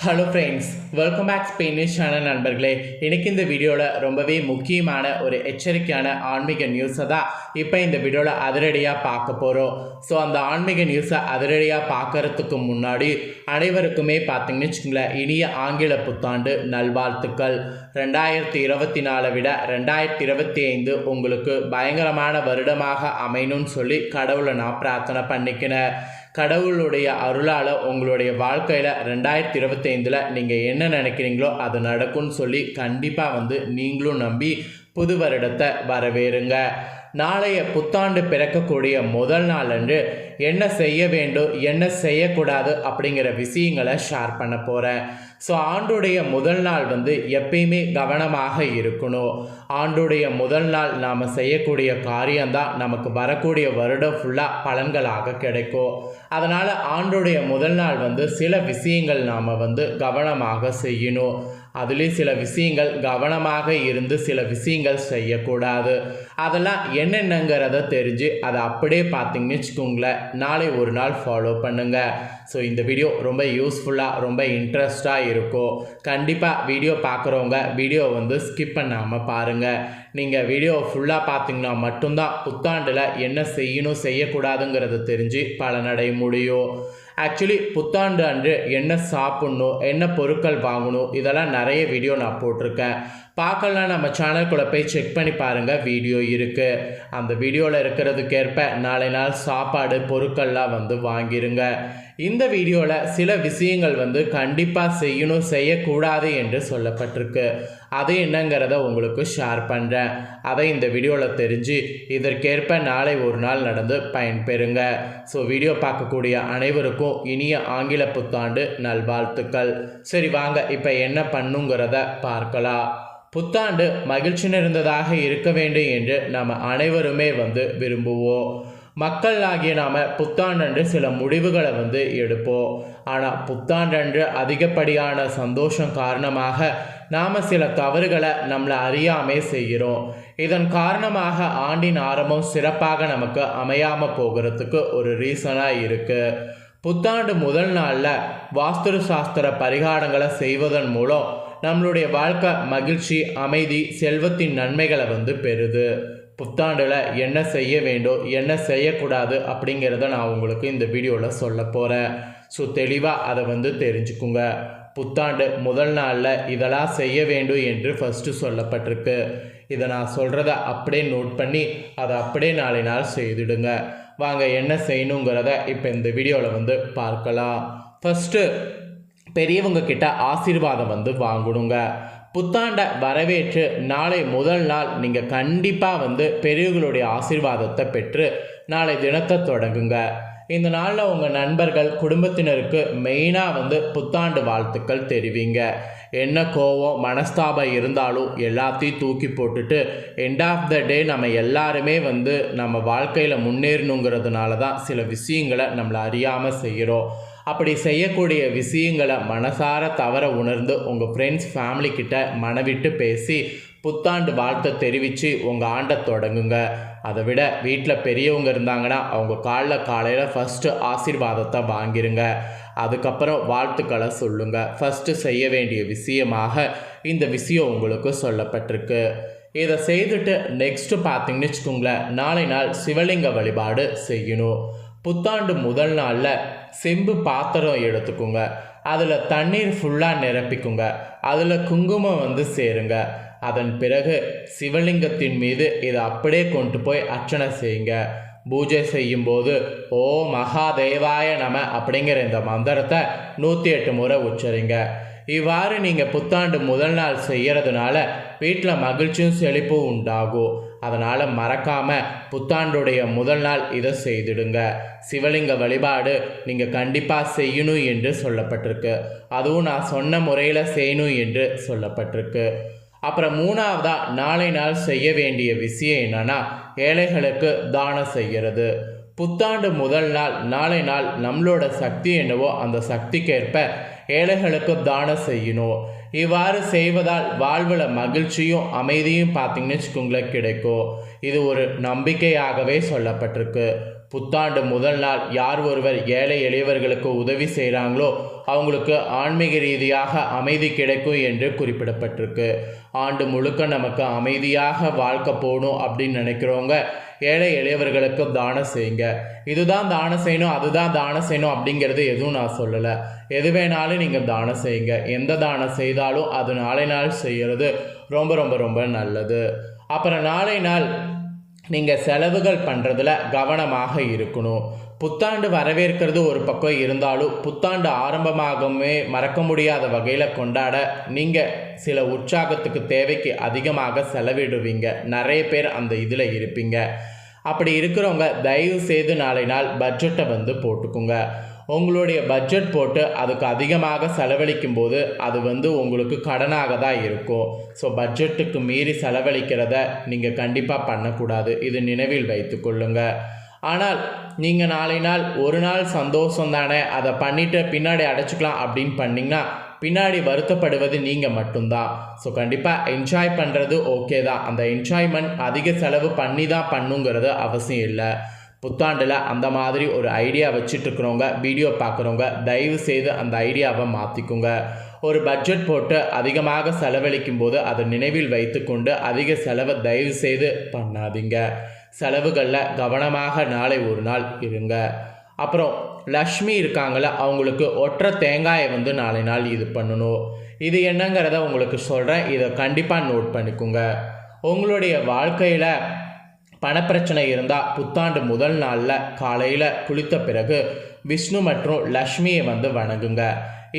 Hello friends welcome back Spanish channel நண்பர்களே. இன்றைக்கி இந்த வீடியோவில் ரொம்பவே முக்கியமான ஒரு எச்சரிக்கையான ஆன்மீக நியூஸை தான் இப்போ இந்த வீடியோவில் அதிரடியாக பார்க்க போகிறோம் ஸோ அந்த ஆன்மீக நியூஸை அதிரடியாக பார்க்கறதுக்கு முன்னாடி அனைவருக்குமே பார்த்திங்கன்னு வச்சுக்கோங்களேன் இனிய ஆங்கில புத்தாண்டு நல்வாழ்த்துக்கள். ரெண்டாயிரத்தி இருபத்தி நாலை விட ரெண்டாயிரத்தி இருபத்தி ஐந்து உங்களுக்கு பயங்கரமான வருடமாக அமையணும்னு சொல்லி கடவுளை நான் பிரார்த்தனை பண்ணிக்கினேன் கடவுளுடைய அருளால் உங்களுடைய வாழ்க்கையில் ரெண்டாயிரத்தி இருபத்தைந்தில் நீங்கள் என்ன நினைக்கிறீங்களோ அது நடக்கும்னு சொல்லி கண்டிப்பாக வந்து நீங்களும் நம்பி புது வருடத்தை வரவேறுங்க. நாளைய புத்தாண்டு பிறக்கக்கூடிய முதல் நாள் அன்று என்ன செய்ய வேண்டும் என்ன செய்யக்கூடாது அப்படிங்கிற விஷயங்களை ஷேர் பண்ண போகிறேன் ஸோ ஆண்டுடைய முதல் நாள் வந்து எப்பயுமே கவனமாக இருக்கணும். ஆண்டுடைய முதல் நாள் நாம் செய்யக்கூடிய காரியம்தான் நமக்கு வரக்கூடிய வருடம் ஃபுல்லாக பலன்களாக கிடைக்கும். அதனால் ஆண்டுடைய முதல் நாள் வந்து சில விஷயங்கள் நாம் வந்து கவனமாக செய்யணும். அதுலேயும் சில விஷயங்கள் கவனமாக இருந்து சில விஷயங்கள் செய்யக்கூடாது. அதெல்லாம் என்னென்னங்கிறத தெரிஞ்சு அதை அப்படியே பார்த்தீங்கன்னு வச்சுக்கோங்களேன். நாளை ஒரு நாள் ஃபாலோ பண்ணுங்கள் ஸோ இந்த வீடியோ ரொம்ப யூஸ்ஃபுல்லாக ரொம்ப இன்ட்ரெஸ்டாக இருக்கும். கண்டிப்பாக வீடியோ பார்க்குறவங்க வீடியோ வந்து ஸ்கிப் பண்ணாமல் பாருங்கள் நீங்கள் வீடியோ ஃபுல்லாக பார்த்தீங்கன்னா மட்டும்தான் புத்தாண்டில் என்ன செய்யணும் செய்யக்கூடாதுங்கிறத தெரிஞ்சு பலனடைய முடியும். ஆக்சுவலி புத்தாண்டு அன்று என்ன சாப்பிட்ணும் என்ன பொருட்கள் வாங்கணும் இதெல்லாம் நிறைய வீடியோ நான் போட்டிருக்கேன். பார்க்கலாம் நம்ம சேனல்குள்ளே போய் செக் பண்ணி பாருங்கள் வீடியோ இருக்குது அந்த வீடியோவில் இருக்கிறதுக்கேற்ப நாளை நாள் சாப்பாடு பொருட்கள்லாம் வந்து வாங்கிருங்க. இந்த வீடியோவில் சில விஷயங்கள் வந்து கண்டிப்பாக செய்யணும் செய்யக்கூடாது என்று சொல்லப்பட்டிருக்கு. அது என்னங்கிறத உங்களுக்கு ஷேர் பண்ணுறேன் அதை இந்த வீடியோவில் தெரிஞ்சு இதற்கேற்ப நாளை ஒரு நாள் நடந்து பயன்பெறுங்க. ஸோ வீடியோ பார்க்கக்கூடிய அனைவருக்கும் இனிய ஆங்கில புத்தாண்டு நல்வாழ்த்துக்கள். சரி வாங்க இப்போ என்ன பண்ணுங்கிறத பார்க்கலாம். புத்தாண்டு மகிழ்ச்சி நிறைந்ததாக இருக்க வேண்டும் என்று நாம் அனைவருமே வந்து விரும்புவோம். மக்கள் ஆகிய நாம் புத்தாண்டன்று சில முடிவுகளை வந்து எடுப்போம். ஆனால் புத்தாண்டன்று அதிகப்படியான சந்தோஷம் காரணமாக நாம் சில தவறுகளை நம்மளை அறியாமே செய்கிறோம். இதன் காரணமாக ஆண்டின் ஆரம்பம் சிறப்பாக நமக்கு அமையாமல் போகிறதுக்கு ஒரு ரீசனாக இருக்குது புத்தாண்டு முதல் நாளில் வாஸ்து சாஸ்திர பரிகாரங்களை செய்வதன் மூலம் நம்மளுடைய வாழ்க்கை மகிழ்ச்சி அமைதி செல்வத்தின் நன்மைகளை வந்து பெறுது. புத்தாண்டில் என்ன செய்ய வேண்டும் என்ன செய்யக்கூடாது அப்படிங்கிறத நான் உங்களுக்கு இந்த வீடியோவில் சொல்ல போகிறேன் ஸோ தெளிவாக அதை வந்து தெரிஞ்சுக்குங்க. புத்தாண்டு முதல் நாளில் இதெல்லாம் செய்ய வேண்டும் என்று ஃபஸ்ட்டு சொல்லப்பட்டிருக்கு. இதை நான் சொல்கிறத அப்படியே நோட் பண்ணி அதை அப்படியே நாளை நாள் செய்துடுங்க. வாங்க என்ன செய்யணுங்கிறத இப்போ இந்த வீடியோவில் வந்து பார்க்கலாம். ஃபஸ்ட்டு பெரியவங்க கிட்ட ஆசீர்வாதம் வந்து வாங்கணுங்க புத்தாண்டை வரவேற்று நாளை முதல் நாள் நீங்கள் கண்டிப்பாக வந்து பெரியவர்களுடைய ஆசீர்வாதத்தை பெற்று நாளை தினத்தை தொடங்குங்க. இந்த நாளில் உங்கள் நண்பர்கள் குடும்பத்தினருக்கு மெயினாக வந்து புத்தாண்டு வாழ்த்துக்கள் தெரிவிங்க. என்ன கோவம் மனஸ்தாபம் இருந்தாலும் எல்லாத்தையும் தூக்கி போட்டுட்டு எண்ட் ஆஃப் த டே நம்ம எல்லாருமே வந்து நம்ம வாழ்க்கையில் முன்னேறணுங்கிறதுனால தான் சில விஷயங்களை நம்மளை அறியாமல் செய்கிறோம் அப்படி செய்யக்கூடிய விஷயங்களை மனசார தவற உணர்ந்து உங்கள் ஃப்ரெண்ட்ஸ் ஃபேமிலி கிட்ட மனவிட்டு பேசி புத்தாண்டு வாழ்த்தை தெரிவித்து உங்கள் ஆண்டை தொடங்குங்க. அதை விட வீட்டில் பெரியவங்க இருந்தாங்கன்னா அவங்க காலில் காலையில் ஃபஸ்ட்டு ஆசீர்வாதத்தை வாங்கிருங்க. அதுக்கப்புறம் வாழ்த்துக்களை சொல்லுங்கள் ஃபஸ்ட்டு செய்ய வேண்டிய விஷயமாக இந்த விஷயம் உங்களுக்கு சொல்லப்பட்டிருக்கு. இதை செய்துட்டு நெக்ஸ்ட்டு பார்த்தீங்கன்னு வச்சுக்கோங்களேன் நாளை நாள் சிவலிங்க வழிபாடு செய்யணும். புத்தாண்டு முதல் நாளில் செம்பு பாத்திரம் எடுத்துக்கோங்க. அதில் தண்ணீர் ஃபுல்லாக நிரப்பிக்குங்க. அதில் குங்குமம் வந்து சேருங்க. அதன் பிறகு சிவலிங்கத்தின் மீது இதை அப்படியே கொண்டு போய் அர்ச்சனை செய்யுங்க. பூஜை செய்யும்போது ஓ மகாதேவாய நம அப்படிங்கிற இந்த மந்திரத்தை நூற்றி எட்டு முறை உச்சரிங்க. இவ்வாறு நீங்கள் புத்தாண்டு முதல் நாள் செய்கிறதுனால வீட்டில் மகிழ்ச்சியும் செழிப்பும் உண்டாகும். அதனால் மறக்காமல் புத்தாண்டுடைய முதல் நாள் இதை செய்திடுங்க. சிவலிங்க வழிபாடு நீங்கள் கண்டிப்பாக செய்யணும் என்று சொல்லப்பட்டிருக்கு. அதுவும் நான் சொன்ன முறையில் செய்யணும் என்று சொல்லப்பட்டிருக்கு. அப்புறம் மூணாவதாக நாளை நாள் செய்ய வேண்டிய விஷயம் என்னன்னா ஏழைகளுக்கு தானம் செய்கிறது. புத்தாண்டு முதல் நாள் நாளை நாள் நம்மளோட சக்தி என்னவோ அந்த சக்திக்கேற்ப ஏழைகளுக்கு தானம் செய்யணும். இவ்வாறு செய்வதால் வாழ்வில் மகிழ்ச்சியும் அமைதியும் பார்த்தீங்கன்னு வச்சுக்கோங்களேன் கிடைக்கும். இது ஒரு நம்பிக்கையாகவே சொல்லப்பட்டிருக்கு. புத்தாண்டு முதல் நாள் யார் ஒருவர் ஏழை எளியவர்களுக்கு உதவி செய்கிறாங்களோ அவங்களுக்கு ஆன்மீக ரீதியாக அமைதி கிடைக்கும் என்று குறிப்பிடப்பட்டிருக்கு. ஆண்டு முழுக்க நமக்கு அமைதியாக வாழ்க்கை போகணும் அப்படின்னு நினைக்கிறவங்க ஏழை எளியவர்களுக்கு தானம் செய்யுங்க. இதுதான் தானம் செய்யணும் அதுதான் தானம் செய்யணும் அப்படிங்கிறது எதுவும் நான் சொல்லலை. எது வேணாலும் நீங்கள் தானம் செய்யுங்க. எந்த தானம் செய்தாலும் அது நாளை நாள் செய்கிறது ரொம்ப ரொம்ப ரொம்ப நல்லது. அப்புறம் நாளை நாள் நீங்கள் செலவுகள் பண்ணுறதுல கவனமாக இருக்கணும். புத்தாண்டு வரவேற்கிறது ஒரு பக்கம் இருந்தாலும் புத்தாண்டு ஆரம்பமாகவே மறக்க முடியாத வகையில் கொண்டாட நீங்கள் சில உற்சாகத்துக்கு தேவைக்கு அதிகமாக செலவிடுவீங்க. நிறைய பேர் அந்த இதில் இருப்பீங்க. அப்படி இருக்கிறவங்க தயவு செய்து நாளை நாள் பட்ஜெட்டை வந்து போட்டுக்குங்க. உங்களுடைய பட்ஜெட் போட்டு அதுக்கு அதிகமாக செலவழிக்கும் போது அது வந்து உங்களுக்கு கடனாக தான் இருக்கும். ஸோ பட்ஜெட்டுக்கு மீறி செலவழிக்கிறத நீங்கள் கண்டிப்பாக பண்ணக்கூடாது. இது நினைவில் வைத்துக்கொள்ளுங்க ஆனால் நீங்கள் நாளை நாள் ஒரு நாள் சந்தோஷம் தானே அதை பண்ணிவிட்டு பின்னாடி அடைச்சிக்கலாம் அப்படின்னு பண்ணிங்கன்னா பின்னாடி வருத்தப்படுவது நீங்கள் மட்டும்தான். ஸோ கண்டிப்பாக என்ஜாய் பண்ணுறது ஓகே தான். அந்த என்ஜாய்மெண்ட் அதிக செலவு பண்ணி தான் பண்ணுங்கிறது அவசியம் இல்லை. புத்தாண்டில் அந்த மாதிரி ஒரு ஐடியா வச்சுட்ருக்குறவங்க வீடியோ பார்க்குறவங்க தயவு செய்து அந்த ஐடியாவை மாற்றிக்குங்க ஒரு பட்ஜெட் போட்டு அதிகமாக செலவழிக்கும் போது அதை நினைவில் வைத்துக்கொண்டு அதிக செலவை தயவு செய்து பண்ணாதீங்க. செலவுகளில் கவனமாக நாளை ஒரு நாள் இருங்க. அப்புறம் லக்ஷ்மி இருக்காங்கள அவங்களுக்கு ஒற்றை தேங்காயை வந்து நாளை நாள் இது பண்ணணும். இது என்னங்கிறத உங்களுக்கு சொல்கிறேன் இதை கண்டிப்பாக நோட் பண்ணிக்கோங்க. உங்களுடைய வாழ்க்கையில் பணப்பிரச்சனை இருந்தால் புத்தாண்டு முதல் நாளில் காலையில் குளித்த பிறகு விஷ்ணு மற்றும் லக்ஷ்மியை வந்து வணங்குங்க.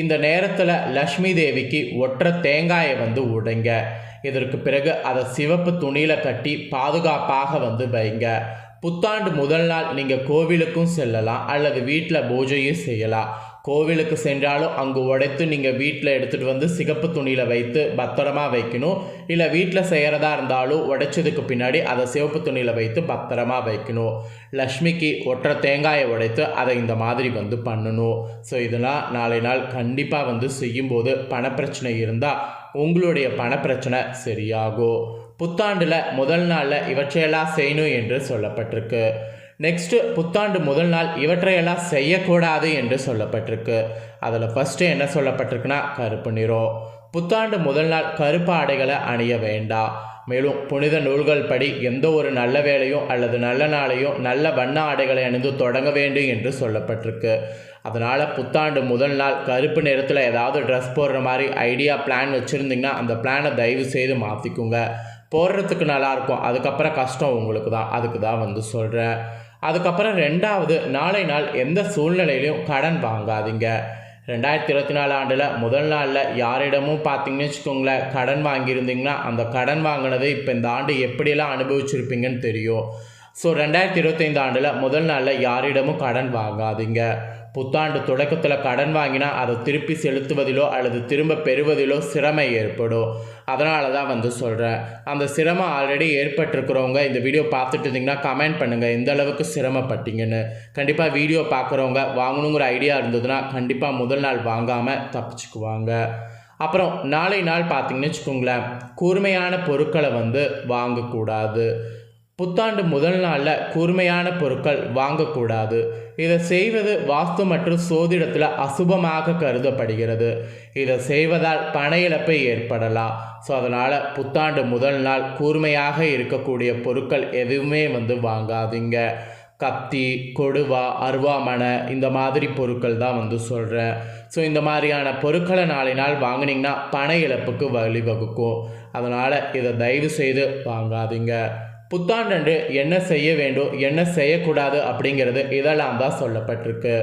இந்த நேரத்தில் லக்ஷ்மி தேவிக்கு ஒற்றை தேங்காயை வந்து உடைங்க. இதற்கு பிறகு அதை சிவப்பு துணியில் கட்டி பாதுகாப்பாக வந்து வைங்க. புத்தாண்டு முதல் நாள் நீங்கள் கோவிலுக்கும் செல்லலாம் அல்லது வீட்டில் பூஜையும் செய்யலாம். கோவிலுக்கு சென்றாலும் அங்கு உடைத்து நீங்கள் வீட்டில் எடுத்துகிட்டு வந்து சிகப்பு துணியில் வைத்து பத்திரமா வைக்கணும். இல்லை வீட்டில் செய்கிறதா இருந்தாலும் உடைச்சதுக்கு பின்னாடி அதை சிவப்பு துணியில் வைத்து பத்திரமா வைக்கணும். லக்ஷ்மிக்கு ஒற்றை தேங்காயை உடைத்து அதை இந்த மாதிரி வந்து பண்ணணும். ஸோ இதெல்லாம் நாளை நாள் கண்டிப்பாக வந்து செய்யும்போது பணப்பிரச்சனை இருந்தால் உங்களுடைய பணப்பிரச்சனை சரியாகும். புத்தாண்டில் முதல் நாளில் இவற்றையெல்லாம் செய்யணும் என்று சொல்லப்பட்டிருக்கு. நெக்ஸ்ட்டு புத்தாண்டு முதல் நாள் இவற்றையெல்லாம் செய்யக்கூடாது என்று சொல்லப்பட்டிருக்கு. அதில் ஃபஸ்ட்டு என்ன சொல்லப்பட்டிருக்குன்னா கருப்பு நிறம் புத்தாண்டு முதல் நாள் கருப்பு ஆடைகளை அணிய வேண்டாம் மேலும் புனித நூல்கள் படி எந்த ஒரு நல்ல வேலையும் அல்லது நல்ல நாளையும் நல்ல வண்ண ஆடைகளை அணிந்து தொடங்க வேண்டும் என்று சொல்லப்பட்டிருக்கு. அதனால் புத்தாண்டு முதல் நாள் கருப்பு நிறத்தில் ஏதாவது ட்ரெஸ் போடுற மாதிரி ஐடியா பிளான் வச்சுருந்திங்கன்னா அந்த பிளானை தயவு செய்து மாற்றிக்குங்க போடுறதுக்கு நல்லாயிருக்கும் அதுக்கப்புறம் கஷ்டம் உங்களுக்கு தான் அதுக்கு தான் வந்து சொல்கிறேன் அதுக்கப்புறம் ரெண்டாவது நாளை நாள் எந்த சூழ்நிலையிலையும் கடன் வாங்காதீங்க. ரெண்டாயிரத்தி இருபத்தி நாலு ஆண்டில் முதல் நாளில் யாரிடமும் பார்த்தீங்கன்னு வச்சுக்கோங்களேன் கடன் வாங்கியிருந்தீங்கன்னா அந்த கடன் வாங்கினது இப்போ இந்த ஆண்டு எப்படியெல்லாம் அனுபவிச்சிருப்பீங்கன்னு தெரியும். ஸோ ரெண்டாயிரத்தி இருபத்தைந்து ஆண்டில் முதல் நாளில் யாரிடமும் கடன் வாங்காதீங்க. புத்தாண்டு தொடக்கத்தில் கடன் வாங்கினா அதை திருப்பி செலுத்துவதிலோ அல்லது திரும்ப பெறுவதிலோ சிரமை ஏற்படும். அதனால தான் வந்து சொல்கிறேன் அந்த சிரமம் ஆல்ரெடி ஏற்பட்டிருக்கிறவங்க இந்த வீடியோ பார்த்துட்டு இருந்தீங்கன்னா கமெண்ட் பண்ணுங்கள் எந்த அளவுக்கு சிரமப்பட்டீங்கன்னு. கண்டிப்பாக வீடியோ பார்க்குறவங்க வாங்கணுங்கிற ஐடியா இருந்ததுன்னா கண்டிப்பாக முதல் நாள் வாங்காமல் தப்பிச்சுக்குவாங்க. அப்புறம் நாளை நாள் பார்த்தீங்கன்னு வச்சுக்கோங்களேன் கூர்மையான பொருட்களை வந்து வாங்கக்கூடாது. புத்தாண்டு முதல் நாளில் கூர்மையான பொருட்கள் வாங்கக்கூடாது. இதை செய்வது வாஸ்து மற்றும் சோதிடத்தில் அசுபமாக கருதப்படுகிறது. இதை செய்வதால் பண இழப்பு ஏற்படலாம். ஸோ அதனால் புத்தாண்டு முதல் நாள் கூர்மையாக இருக்கக்கூடிய பொருட்கள் எதுவுமே வந்து வாங்காதீங்க. கத்தி கொடுவா அருவாமனை இந்த மாதிரி பொருட்கள் தான் வந்து சொல்கிறேன் ஸோ இந்த மாதிரியான பொருட்களை நாளை நாள் வாங்கினீங்கன்னா பண இழப்புக்கு வழிவகுக்கும். அதனால் இதை தயவு செய்து வாங்காதீங்க. புத்தாண்டன்று என்ன செய்ய வேண்டும் என்ன செய்யக்கூடாது அப்படிங்கிறது இதெல்லாம் தான் சொல்லப்பட்டிருக்கு.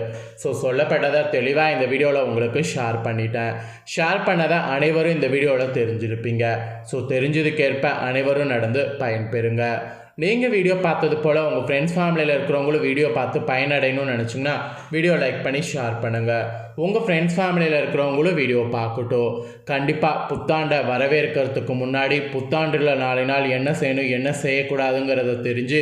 ஸோ சொல்லப்பட்டதை தெளிவாக இந்த வீடியோவில் உங்களுக்கு ஷேர் பண்ணிட்டேன். ஷேர் பண்ணதை அனைவரும் இந்த வீடியோவில் தெரிஞ்சிருப்பீங்க. ஸோ தெரிஞ்சதுக்கேற்ப அனைவரும் நடந்து பயன்பெறுங்க. நீங்கள் வீடியோ பார்த்தது போல் உங்கள் ஃப்ரெண்ட்ஸ் ஃபேமிலியில் இருக்கிறவங்களும் வீடியோ பார்த்து பயனடையணும்னு நினச்சிங்கன்னா வீடியோ லைக் பண்ணி ஷேர் பண்ணுங்கள் உங்கள் ஃப்ரெண்ட்ஸ் ஃபேமிலியில் இருக்கிறவங்களும் வீடியோ பார்க்கட்டும். கண்டிப்பாக புத்தாண்டை வரவேற்கிறதுக்கு முன்னாடி புத்தாண்டில் நாளை நாள் என்ன செய்யணும் என்ன செய்யக்கூடாதுங்கிறத தெரிஞ்சு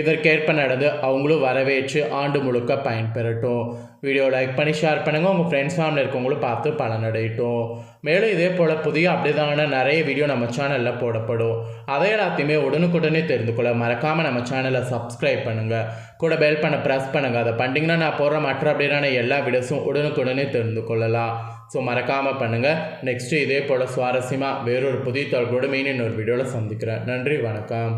இதற்கேற்ப நடந்து அவங்களும் வரவேற்று ஆண்டு முழுக்க பயன்பெறட்டும். வீடியோ லைக் பண்ணி ஷேர் பண்ணுங்கள் உங்கள் ஃப்ரெண்ட்ஸ் ஃபேமிலி இருக்கவங்களும் பார்த்து பலனடையட்டும். மேலும் இதே போல் புதிய அப்டேட்டான நிறைய வீடியோ நம்ம சேனலில் போடப்படும். அதை எல்லாத்தையுமே உடனுக்குடனே தெரிந்து கொள்ள மறக்காமல் நம்ம சேனலை சப்ஸ்கிரைப் பண்ணுங்கள் கூட பெல் பண்ண ப்ரெஸ் பண்ணுங்கள் அதை பண்ணிங்கன்னா நான் போடுற மற்ற அப்டேட்டான எல்லா வீடியோஸும் உடனுக்குடனே தெரிந்து கொள்ளலாம். ஸோ மறக்காமல் பண்ணுங்கள் நெக்ஸ்ட்டு இதே போல் சுவாரஸ்யமாக வேறொரு புதிய தொடர்போடு மெயின் இன்னொரு வீடியோவில் சந்திக்கிறேன். நன்றி வணக்கம்.